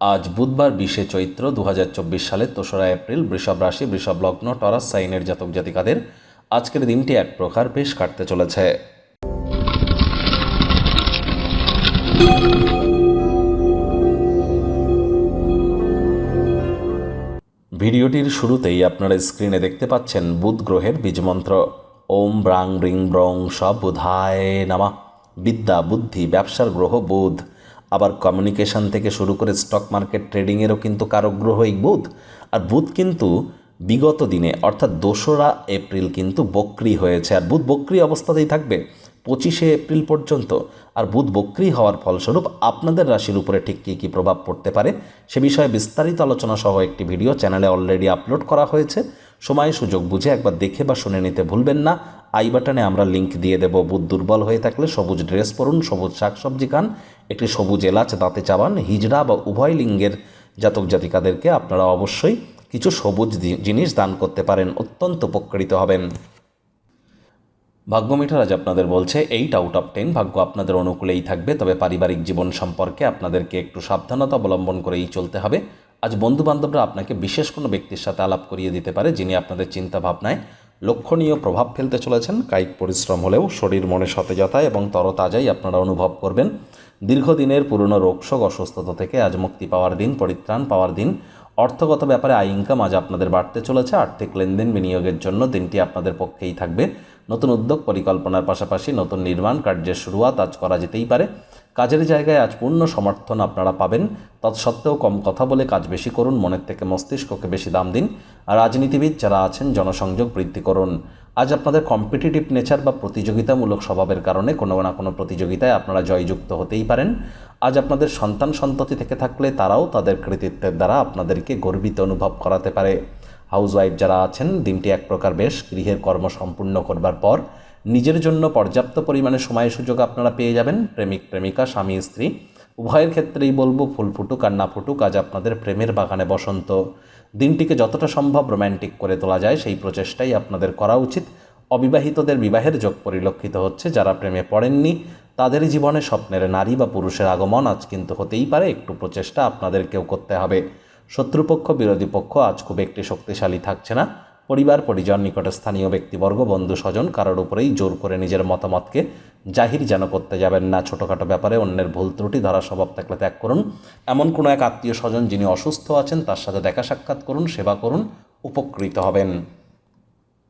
আজ বুধবার বিশে চৈত্র দু হাজার চব্বিশ সালের দোসরা এপ্রিল, বৃষভ রাশি, বৃষভ লগ্ন, টরাস, সাইনের জাতক জাতিকাদের আজকের দিনটি এক প্রকার বেশ কাটতে চলেছে। ভিডিওটির শুরুতেই আপনারা স্ক্রিনে দেখতে পাচ্ছেন বুধ গ্রহের বীজমন্ত্র। ওম ব্রাং ব্রিং ব্রং সব বুধায় নামা। বিদ্যা, বুদ্ধি, ব্যবসার গ্রহ, বুধ। আবার কমিউনিকেশন থেকে শুরু করে স্টক মার্কেট ট্রেডিংয়েরও কিন্তু কারক গ্রহ এই বুধ। আর বুধ কিন্তু বিগত দিনে, অর্থাৎ দোসরা এপ্রিল কিন্তু বক্রি হয়েছে। আর বুধ বক্রি অবস্থাতেই থাকবে পঁচিশে এপ্রিল পর্যন্ত। আর বুধ বক্রি হওয়ার ফলস্বরূপ আপনাদের রাশির উপরে ঠিক কী কী প্রভাব পড়তে পারে সে বিষয়ে বিস্তারিত আলোচনা সহ একটি ভিডিও চ্যানেলে অলরেডি আপলোড করা হয়েছে। সময় সুযোগ বুঝে একবার দেখে বা শুনে নিতে ভুলবেন না। আই বাটনে আমরা লিংক দিয়ে দেব বুধ দুর্বল হয়ে থাকলে সবুজ ড্রেস পরুন, সবুজ শাকসবজি খান, একটি সবুজ এলাচ, দাঁতে চাবান, হিজড়া বা উভয় লিঙ্গের জাতক জাতিকাদেরকে আপনারা অবশ্যই কিছু সবুজ জিনিস দান করতে পারেন, অত্যন্ত উপকৃত হবেন। ভাগ্যমিটার আজ আপনাদের বলছে এইট আউট অফ টেন ভাগ্য আপনাদের অনুকূলেই থাকবে, তবে পারিবারিক জীবন সম্পর্কে আপনাদেরকে একটু সাবধানতা অবলম্বন করেই চলতে হবে। আজ বন্ধু বান্ধবরা আপনাকে বিশেষ কোনো ব্যক্তির সাথে আলাপ করিয়ে দিতে পারে, যিনি আপনাদের চিন্তা ভাবনায় লক্ষণীয় প্রভাব ফেলতে চলেছেন। কায়িক পরিশ্রম হলেও শরীর মনে সতেজতা এবং তরতাজাই আপনারা অনুভব করবেন। দীর্ঘদিনের পুরনো রোগশোক অসুস্থতা থেকে আজ মুক্তি পাওয়ার দিন, পরিত্রাণ পাওয়ার দিন। অর্থগত ব্যাপারে আয় ইনকাম আজ আপনাদের বাড়তে চলেছে। আর্থিক লেনদেন বিনিয়োগের জন্য দিনটি আপনাদের পক্ষেই থাকবে। নতুন উদ্যোগ পরিকল্পনার পাশাপাশি নতুন নির্মাণ কার্যের শুরুয়াত আজ করা যেতেই পারে। কাজের জায়গায় আজ পূর্ণ সমর্থন আপনারা পাবেন। তৎসত্ত্বেও কম কথা বলে কাজ বেশি করুন, মনের থেকে মস্তিষ্ককে বেশি দাম দিন। আর রাজনীতিবিদ যারা আছেন, জনসংযোগ বৃদ্ধি করুন। আজ আপনাদের কম্পিটিটিভ নেচার বা প্রতিযোগিতামূলক স্বভাবের কারণে কোনো না কোনো প্রতিযোগিতায় আপনারা জয়যুক্ত হতেই পারেন। আজ আপনাদের সন্তান সন্ততি থেকে থাকলে তারাও তাদের কৃতিত্বের দ্বারা আপনাদেরকে গর্বিত অনুভব করাতে পারে। হাউসওয়াইফ যারা আছেন, দিনটি এক প্রকার বেশ গৃহের কর্ম সম্পূর্ণ করবার পর নিজের জন্য পর্যাপ্ত পরিমাণে সময় সুযোগ আপনারা পেয়ে যাবেন। প্রেমিক, প্রেমিকা, স্বামী, স্ত্রী, উভয়ের ক্ষেত্রেই বলব, ফুল ফুটুক আর না ফুটুক আজ আপনাদের প্রেমের বাগানে বসন্ত। দিনটিকে যতটা সম্ভব রোম্যান্টিক করে তোলা যায়, সেই প্রচেষ্টাই আপনাদের করা উচিত। অবিবাহিতদের বিবাহের যোগ পরিলক্ষিত হচ্ছে যারা প্রেমে পড়েননি। তাদের জীবনে স্বপ্নের নারী বা পুরুষের আগমন আজ কিন্তু হতেই পারে, একটু প্রচেষ্টা আপনাদেরকেও করতে হবে। শত্রুপক্ষ, বিরোধী পক্ষ আজ খুব একটি শক্তিশালী থাকছে না। পরিবার, পরিজন, নিকটে স্থানীয় ব্যক্তিবর্গ, বন্ধু, স্বজন কারোর উপরেই জোর করে নিজের মতামতকে জাহির যেন করতে যাবেন না। ছোটোখাটো ব্যাপারে অন্যের ভুল ত্রুটি ধরা স্বভাব থাকলে ত্যাগ করুন। এমন কোনো এক আত্মীয় স্বজন যিনি অসুস্থ আছেন, তার সাথে দেখা সাক্ষাৎ করুন, সেবা করুন, উপকৃত হবেন।